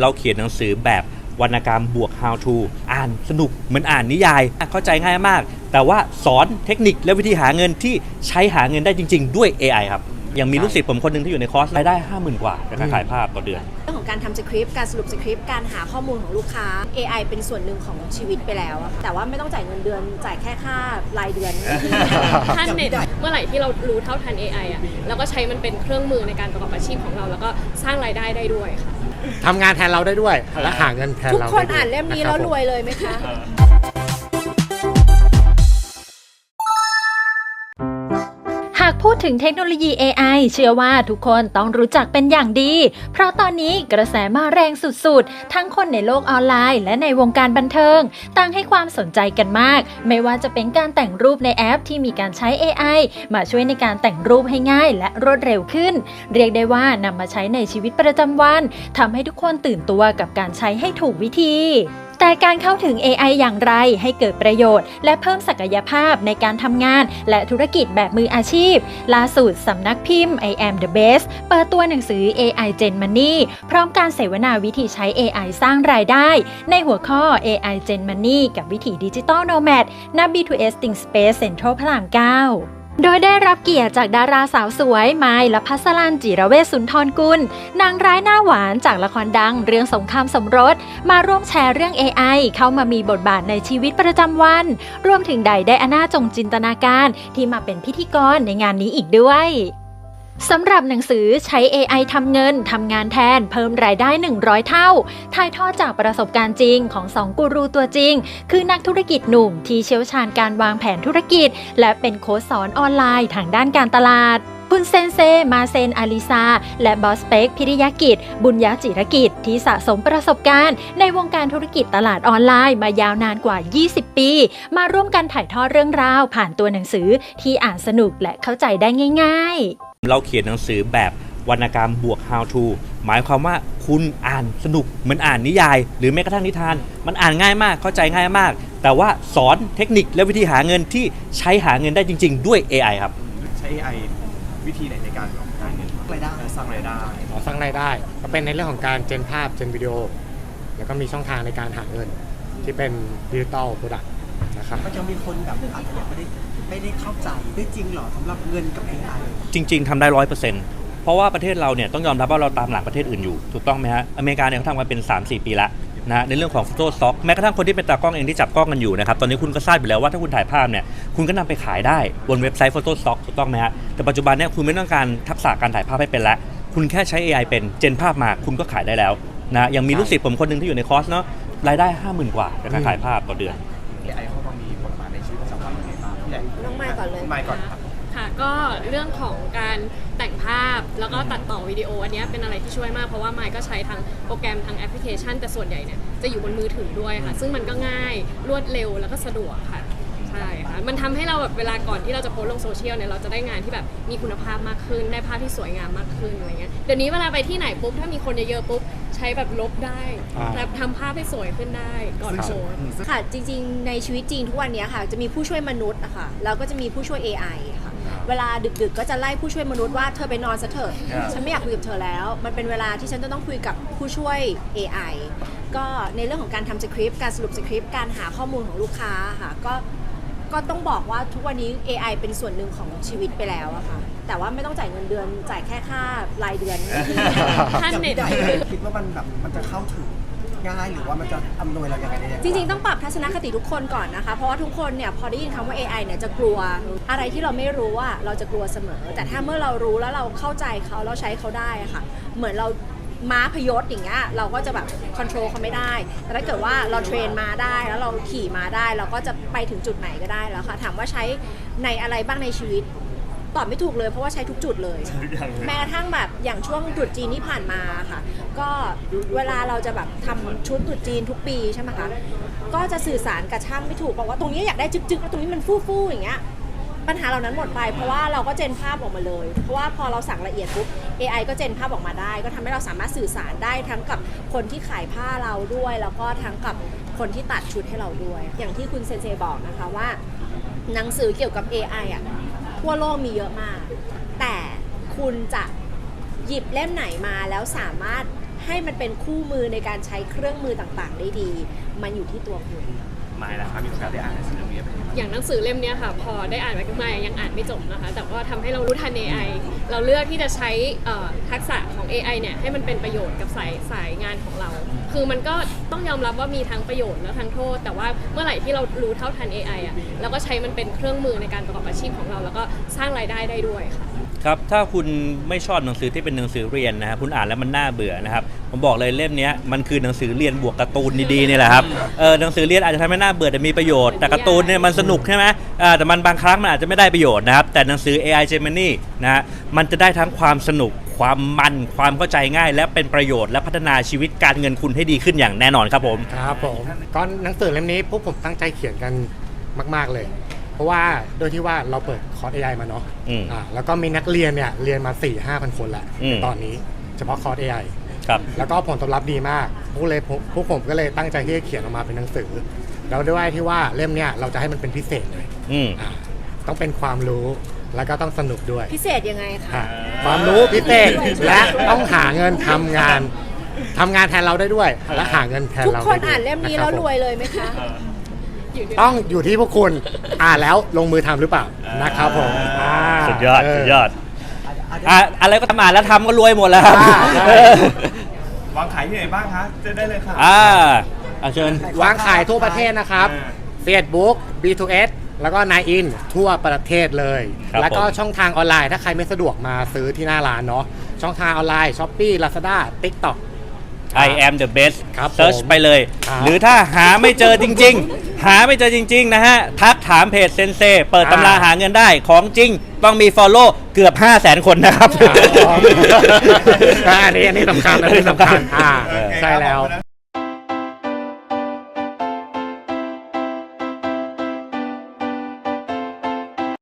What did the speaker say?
เราเขียนหนังสือแบบวรรณกรรมบวก how to อ่านสนุกเหมือนอ่านนิยาย เข้าใจง่ายมาก แต่ว่าสอนเทคนิคและวิธีหาเงินที่ใช้หาเงินได้จริง ๆ ด้วย AI ครับยังมีลูกศิษย์ผมคนหนึ่งที่อยู่ในคอร์สรายได้ 50,000 กว่าจากการขายภาพต่อเดือน เรื่องของการทำสคริปต์การสรุปสคริปต์การหาข้อมูลของลูกค้า AI เป็นส่วนหนึ่งของชีวิตไปแล้วอะแต่ว่าไม่ต้องจ่ายเงินเดือนจ่ายแค่ค่ารายเดือนถ้าเน็ตเมื่อไหร่ที่เรารู้เท่าทัน AI อะแล้วก็ใช้มันเป็นเครื่องมือในการประกอบอาชีพของเรา แล้วก็สร้างรายได้ได้ด้วยค่ะ ทำงานแทนเราได้ด้วยและหาเงินแทนทุกเราคนได้ด้วยอ่านเล่มนี้ะคแล้บวผมรวยเลยไหมคะหากพูดถึงเทคโนโลยี AI เชื่อว่าทุกคนต้องรู้จักเป็นอย่างดี เพราะตอนนี้กระแสมาแรงสุดๆ ทั้งคนในโลกออนไลน์ และในวงการบันเทิงต่างให้ความสนใจกันมาก ไม่ว่าจะเป็นการแต่งรูปในแอปที่มีการใช้ AI มาช่วยในการแต่งรูปให้ง่ายและรวดเร็วขึ้น เรียกได้ว่านำมาใช้ในชีวิตประจำวันทำให้ทุกคนตื่นตัวกับการใช้ให้ถูกวิธี แต่การเข้าถึง AI อย่างไรให้เกิดประโยชน์ และเพิ่มศักยภาพในการทำงาน และธุรกิจแบบมืออาชีพ ล่าสุดสำนักพิมพ์ I am the best เปิดตัวหนังสือ AI Gen Money พร้อมการเสวนาวิธีใช้ AI สร้างรายได้ ในหัวข้อ AI Gen Money กับวิถีดิจิตอลโนแมดณ B2S Think Space Central พระราม 9 โดยได้รับเกียรติจากดาราสาวสวยไมล์และพัสลันจิระเวสุนทรกุล นางร้ายหน้าหวานจากละครดังเรื่องสงครามสมรส มาร่วมแชร์เรื่อง AI เข้ามามีบทบาทในชีวิตประจำวัน รวมถึงใดได้อนาจงจินตนาการที่มาเป็นพิธีกรในงานนี้อีกด้วย สำหรับหนังสือใช้ AI ทำเงิน ทำงานแทน เพิ่มรายได้ 100 เท่า ถ่ายทอดจากประสบการณ์จริงของสองกูรูตัวจริง คือนักธุรกิจหนุ่มที่เชี่ยวชาญการวางแผนธุรกิจ และเป็นโค้ชสอนออนไลน์ทางด้านการตลาดคุณเซนเซ มาเซนอาลิซา และบอสเปกพิริยกิจ บุญยจิรกิจ ที่สะสมประสบการณ์ ในวงการธุรกิจตลาดออนไลน์มายาวนานกว่า 20 ปี มาร่วมกันถ่ายทอดเรื่องราวผ่านตัวหนังสือที่อ่านสนุกและเข้าใจได้ง่าย ๆ เราเขียนหนังสือแบบวรรณกรรมบวก how to หมายความว่าคุณอ่านสนุกเหมือนอ่านนิยาย หรือแม้กระทั่งนิทาน มันอ่านง่ายมากเข้าใจง่ายมาก แต่ว่าสอนเทคนิคและวิธีหาเงินที่ใช้หาเงินได้จริง ๆ ด้วย AI ครับ ใช้ AI วิธีไหนในการหาเงินรายได้สร้างรายได้ขอสร้างรายได้ ก็เป็นในเรื่องของการเจนภาพเจนวิดีโอ แล้วก็มีช่องทางในการหาเงินที่เป็นดิจิตอลโปรดักต์นะครับมันจะมีคนแบบอาจจะยังไม่ได้ ไม่ได้เข้าใจได้จริงเหรอสำหรับเงินกับ AI จริง ๆทำได้ร้อยเปอร์เซ็นต์เพราะว่าประเทศเราเนี่ยต้องยอมรับว่าเราตามหลังประเทศอื่นอยู่ ถูกต้องไหมฮะอเมริกาเนี่ยเขาทำกันเป็น 3-4 ปีละนะในเรื่องของ Photo Stock แม้กระทั่งคนที่เป็นตากล้องเองที่จับกล้องกันอยู่นะครับตอนนี้คุณก็ทราบอยู่แล้วว่าถ้าคุณถ่ายภาพเนี่ยคุณก็นำไปขายได้บนเว็บไซต์ Photo Stock ถูกต้องไหมฮะแต่ปัจจุบันเนี่ยคุณไม่ต้องการทักษะการถ่ายภาพให้เป็นแล้วคุณแค่ใช้ AI เป็นเจนภาพมาคุณก็ขายได้แล้วนะยังมีลูกศิษย์ผมคนหนึ่งที่อยู่ในคอร์สเนาะรายได้ 50,000 กว่าจากการขายภาพต่อเดือน องไมค์ก่อนเลย ไมค์ก่อนครับ ค่ะก็เรื่องของการแต่งภาพแล้วก็ตัดต่อวิดีโออันเนี้ยเป็นอะไรที่ช่วยมากเพราะว่าไมค์ก็ใช้ทั้งโปรแกรมทั้งแอปพลิเคชัน แต่ส่วนใหญ่เนี่ยจะอยู่บนมือถือด้วยค่ะ ซึ่งมันก็ง่ายรวดเร็วแล้วก็สะดวกค่ะ ใช่ค่ะ มันทำให้เราแบบเวลาก่อนที่เราจะโพสต์ลงโซเชียลเนี่ยเราจะได้งานที่แบบมีคุณภาพมากขึ้น ได้ภาพที่สวยงามมากขึ้นอะไรเงี้ยเดี๋ยวนี้เวลาไปที่ไหนปุ๊บถ้ามีคนเยอะๆปุ๊บ ใช้แบบลบได้อ่า แบบทำภาพให้สวยขึ้นได้ก่อนโพสต์ ค่ะจริงๆ ในชีวิตจริงทุกวันนี้ค่ะ จะมีผู้ช่วยมนุษย์อะค่ะแล้วก็จะมีผู้ช่วย AI อะค่ะ เวลาดึกๆ ก็จะไล่ผู้ช่วยมนุษย์ว่าเธอไปนอนซะเถอะฉันไม่อยากคุยกับเธอแล้ว มันเป็นเวลาที่ฉันจะต้องคุยกับผู้ช่วย AI ก็ในเรื่องของการทำสคริปต์การสรุปสคริปต์การหาข้อมูลของลูกค้าค่ะก็ก็ต้องบอกว่าทุกวันนี้ AI เป็นส่วนหนึ่งของชีวิตไปแล้วอะค่ะ แต่ว่าไม่ต้องจ่ายเงินเดือน จ่ายแค่ค่ารายเดือนถ้าอย่างเน็พี่ตใหญ่คิดว่ามันแบบมันจะเข้าถึงง่ายหรือว่ามันจะอำนวยเรายังไงได้ยังไงจริงๆ ต้องปรับทัศนคติทุกคนก่อนนะคะ เพราะว่าทุกคนเนี่ยพอได้ยินคำว่า AI เนี่ยจะกลัว อะไรที่เราไม่รู้ว่าเราจะกลัวเสมอ แต่ถ้าเมื่อเรารู้แล้วเราเข้าใจเขาเราใช้เขาได้อะค่ะ เหมือนเราม้าพยศอย่างเงี้ยเราก็จะแบบคอนโทรลเขาไม่ได้ แต่ถ้าเกิดว่าเราเทรนมาได้แล้วเราขี่มาได้ เราก็จะไปถึงจุดไหนก็ได้แล้วค่ะ ถามว่าใช้ในอะไรบ้างในชีวิต ตอบไม่ถูกเลยเพราะว่าใช้ทุกจุดเลย แม้กระทั่งแบบอย่างช่วงตรุษจีนที่ผ่านมาค่ะ ก็เวลาเราจะแบบทำชุดตรุษจีนทุกปีใช่ไหมคะ ก็จะสื่อสารกับช่างไม่ถูกบอกว่าตรงนี้อยากได้จึ๊กๆแล้วตรงนี้มันฟู่ๆอย่างเงี้ย ปัญหาเหล่านั้นหมดไป เพราะว่าเราก็เจนภาพออกมาเลย เพราะว่าพอเราสั่งละเอียดปุ๊บ AI ก็เจนภาพออกมาได้ ก็ทำให้เราสามารถสื่อสารได้ทั้งกับคนที่ขายผ้าเราด้วย แล้วก็ทั้งกับคนที่ตัดชุดให้เราด้วย อย่างที่คุณเซนเซบอกนะคะว่า หนังสือเกี่ยวกับ AI อะ ทั่วโลกมีเยอะมาก แต่คุณจะหยิบเล่มไหนมาแล้วสามารถให้มันเป็นคู่มือในการใช้เครื่องมือต่างๆ ได้ดี มันอยู่ที่ตัวคุณ ไม่นะครับมีโอกาสได้อ่านหนังสือเรื่องนี้ไหมอย่างหนังสือเล่มเนี้ยค่ะ พอได้อ่านไปก็ม่ยังอ่านไม่จบนะคะ แต่ก็ทำให้เรารู้ทัน AI เราเลือกที่จะใช้เอ่อทักษะของ AI เนี่ยให้มันเป็นประโยชน์กับสายสายงานของเรา คือมันก็ต้องยอมรับว่ามีทั้งประโยชน์และทั้งโทษ แต่ว่าเมื่อไหร่ที่เรารู้เท่าทัน AI อะเราก็ใช้มันเป็นเครื่องมือในการประกอบอาชีพของเรา แล้วก็สร้างรายได้ได้ด้วยค่ะ ครับถ้าคุณไม่ชอบหนังสือที่เป็นหนังสือเรียนนะครับคุณอ่านแล้วมันน่าเบื่อนะครับผมบอกเลยเล่มนี้มันคือหนังสือเรียนบวกการ์ตูนดีๆนี่แหละครับเออหนังสือเรียนอาจจะทำให้น่าเบื่อแต่มีประโยชน์แต่การ์ตูนเนี่ยมันสนุกใช่ไหมอ่าแต่มันบางครั้งมันอาจจะไม่ได้ประโยชน์นะครับแต่หนังสือ AI Gemini นะฮะมันจะได้ทั้งความสนุกความมันความเข้าใจง่าย และเป็นประโยชน์และพัฒนาชีวิตการเงินคุณให้ดีขึ้นอย่างแน่นอนครับผมครับผมก็หนังสือเล่มนี้พวกผมตั้งใจเขียนกันมาก ๆเลย เพราะว่าโดยที่ว่าเราเปิดคอร์ส AI มาเนาะอืม อ่าแล้วก็มีนักเรียนเนี่ยเรียนมา4 5 0 0 0คนแล้วอืม ตอนนี้เฉพาะคอร์ส AI ครับ แล้วก็ผลตอบรับดีมากพวกเลยพวกผมก็เลยตั้งใจที่จะเขียนออกมาเป็นหนังสือ แล้วด้วยที่ว่าเล่มเนี่ยเราจะให้มันเป็นพิเศษเลยอืม อ่าต้องเป็นความรู้แล้วก็ต้องสนุกด้วย พิเศษยังไงคะอ่าความรู้พิเศษและต้องหาเงินทำงานทำงานแทนเราได้ด้วย และหาเงินแทนทุกเราคนได้ด้วยอ่านเล่มนี้ะคแล้บวผมรวยเลยไหมคะ อยู่ที่ต้องอยู่ที่พวกคุณ อ่านแล้วลงมือทำหรือเปล่านะครับผมอ่าสุดยอด เสุดยอดอะอะไรก็ทำอ่านแล้วทำก็รวยหมดแล้วครับอ่าใช่เออวางขายที่ไหนบ้างคะเจะได้เลยค่ะ อ่าอะเชิญ วางขายทั่วประเทศนะครับ อ่า Facebook B2S แล้วก็ Nine In ทั่วประเทศเลย ครับแล้วก็ผม ช่องทางออนไลน์ถ้าใครไม่สะดวกมาซื้อที่หน้าร้านเนาะช่องทางออนไลน์ Shopee Lazada TikTok I am the best ครับเซิร์ชผมไปเลย ครับ หรือถ้าหาไม่เจอจริง ๆ หาไม่เจอจริง ๆ นะฮะ ทักถามเพจเซนเซเปิดตำราหาเงินได้ของจริง ต้องมี Follow เกือบ 5 0 0 0 0 0คนนะครับ อ่าอันนี้อันนี้สำคัญอันนี้สำคัญอ่าโอเคใช่แล้วขอบคุณนะ